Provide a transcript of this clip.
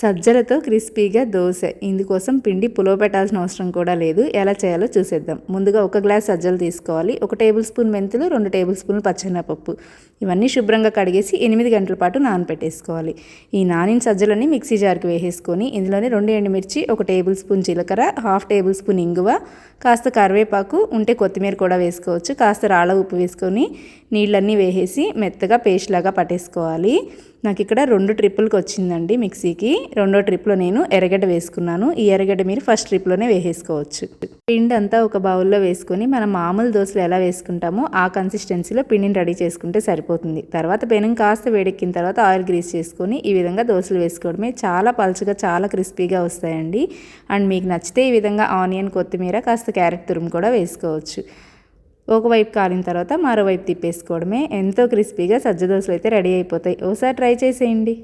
సజ్జలతో క్రిస్పీగా దోశ. ఇందుకోసం పిండి పులో పెట్టాల్సిన అవసరం కూడా లేదు. ఎలా చేయాలో చూసేద్దాం. ముందుగా ఒక గ్లాస్ సజ్జలు తీసుకోవాలి. ఒక టేబుల్ స్పూన్ మెంతులు రెండు టేబుల్ స్పూన్లు పచ్చెనపప్పు ఇవన్నీ శుభ్రంగా కడిగేసి ఎనిమిది గంటల పాటు నానపెట్టేసుకోవాలి. ఈ నానిన సజ్జలన్నీ మిక్సీ జార్కి వేసేసుకొని ఇందులోనే రెండు ఎండుమిర్చి ఒక టేబుల్ స్పూన్ జీలకర్ర హాఫ్ టేబుల్ స్పూన్ ఇంగువ కాస్త కరివేపాకు ఉంటే కొత్తిమీర కూడా వేసుకోవచ్చు. కాస్త రాళ్ళ ఉప్పు వేసుకొని నీళ్ళన్నీ వేసేసి మెత్తగా పేస్ట్ లాగా పట్టేసుకోవాలి. నాకు ఇక్కడ రెండు ట్రిప్పులకి వచ్చిందండి మిక్సీకి. రెండో ట్రిప్లో నేను ఎర్రగడ్డ వేసుకున్నాను. ఈ ఎర్రగడ్డ మీరు ఫస్ట్ ట్రిప్లోనే వేసేసుకోవచ్చు. పిండి అంతా ఒక బౌల్లో వేసుకొని మనం మామూలు దోశలు ఎలా వేసుకుంటామో ఆ కన్సిస్టెన్సీలో పిండిని రెడీ చేసుకుంటే సరిపోతుంది. తర్వాత పెనం కాస్త వేడెక్కిన తర్వాత ఆయిల్ గ్రీస్ చేసుకొని ఈ విధంగా దోశలు వేసుకోవడమే చాలా పలుచగా చాలా క్రిస్పీగా వస్తాయండి. అండ్ మీకు నచ్చితే ఈ విధంగా ఆనియన్ కొత్తిమీర కాస్త క్యారెట్ తురుము కూడా వేసుకోవచ్చు. ఒకవైపు కాలిన తర్వాత మరోవైపు తిప్పేసుకోవడమే. ఎంతో క్రిస్పీగా సజ్జ దోశలు అయితే రెడీ అయిపోతాయి. ఒకసారి ట్రై చేసేయండి.